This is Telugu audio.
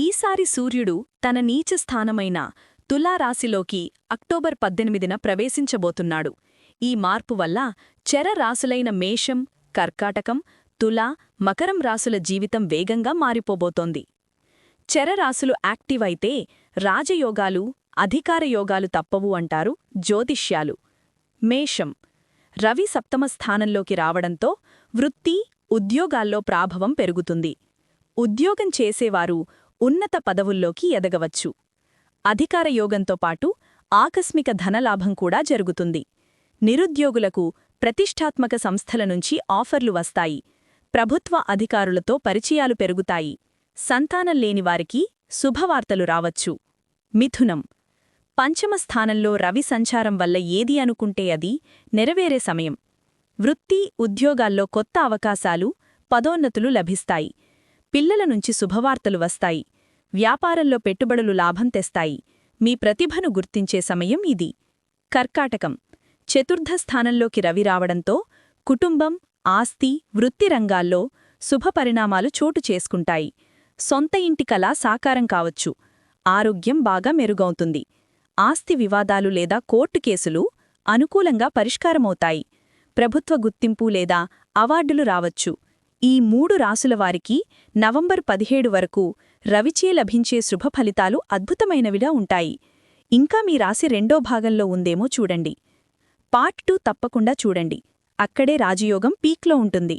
ఈసారి సూర్యుడు తన నీచ స్థానమైన తులారాశిలోకి అక్టోబర్ పద్దెనిమిదిన ప్రవేశించబోతున్నాడు. ఈ మార్పు వల్ల చెర రాసులైన మేషం కర్కాటకం తులా మకరం రాసుల జీవితం వేగంగా మారిపోబోతోంది. చెరరాసులు యాక్టివ్ అయితే రాజయోగాలు అధికార యోగాలు తప్పవు అంటారు జ్యోతిష్యాలు. మేషం రవి సప్తమ స్థానంలోకి రావడంతో వృత్తి ఉద్యోగాల్లో ప్రాభవం పెరుగుతుంది. ఉద్యోగం చేసేవారు ఉన్నత పదవుల్లోకి ఎదగవచ్చు. అధికార యోగంతో పాటు ఆకస్మిక ధనలాభం కూడా జరుగుతుంది. నిరుద్యోగులకు ప్రతిష్టాత్మక సంస్థల నుంచి ఆఫర్లు వస్తాయి. ప్రభుత్వ అధికారులతో పరిచయాలు పెరుగుతాయి. సంతానం లేనివారికి శుభవార్తలు రావచ్చు. మిథునం. పంచమ స్థానంలో రవి సంచారం వల్ల ఏది అనుకుంటే అది నెరవేరే సమయం. వృత్తి ఉద్యోగాల్లో కొత్త అవకాశాలు పదోన్నతులు లభిస్తాయి. పిల్లల నుంచి శుభవార్తలు వస్తాయి. వ్యాపారంలో పెట్టుబడులు లాభం తెస్తాయి. మీ ప్రతిభను గుర్తించే సమయం ఇది. కర్కాటకం. చతుర్థ స్థానంలోకి రవి రావడంతో కుటుంబం ఆస్తి వృత్తి రంగాల్లో శుభపరిణామాలు చోటు చేసుకుంటాయి. సొంత ఇంటి కళ సాకారం కావచ్చు. ఆరోగ్యం బాగా మెరుగవుతుంది. ఆస్తి వివాదాలు లేదా కోర్టు కేసులు అనుకూలంగా పరిష్కారమవుతాయి. ప్రభుత్వ గుర్తింపు లేదా అవార్డులు రావచ్చు. ఈ మూడు రాసులవారికి నవంబర్ పదిహేడు వరకు రవిచే లభించే శుభ ఫలితాలు అద్భుతమైనవిగా ఉంటాయి. ఇంకా మీ రాశి రెండో భాగంలో ఉందేమో చూడండి. పార్ట్ టూ తప్పకుండా చూడండి. అక్కడే రాజయోగం పీక్లో ఉంటుంది.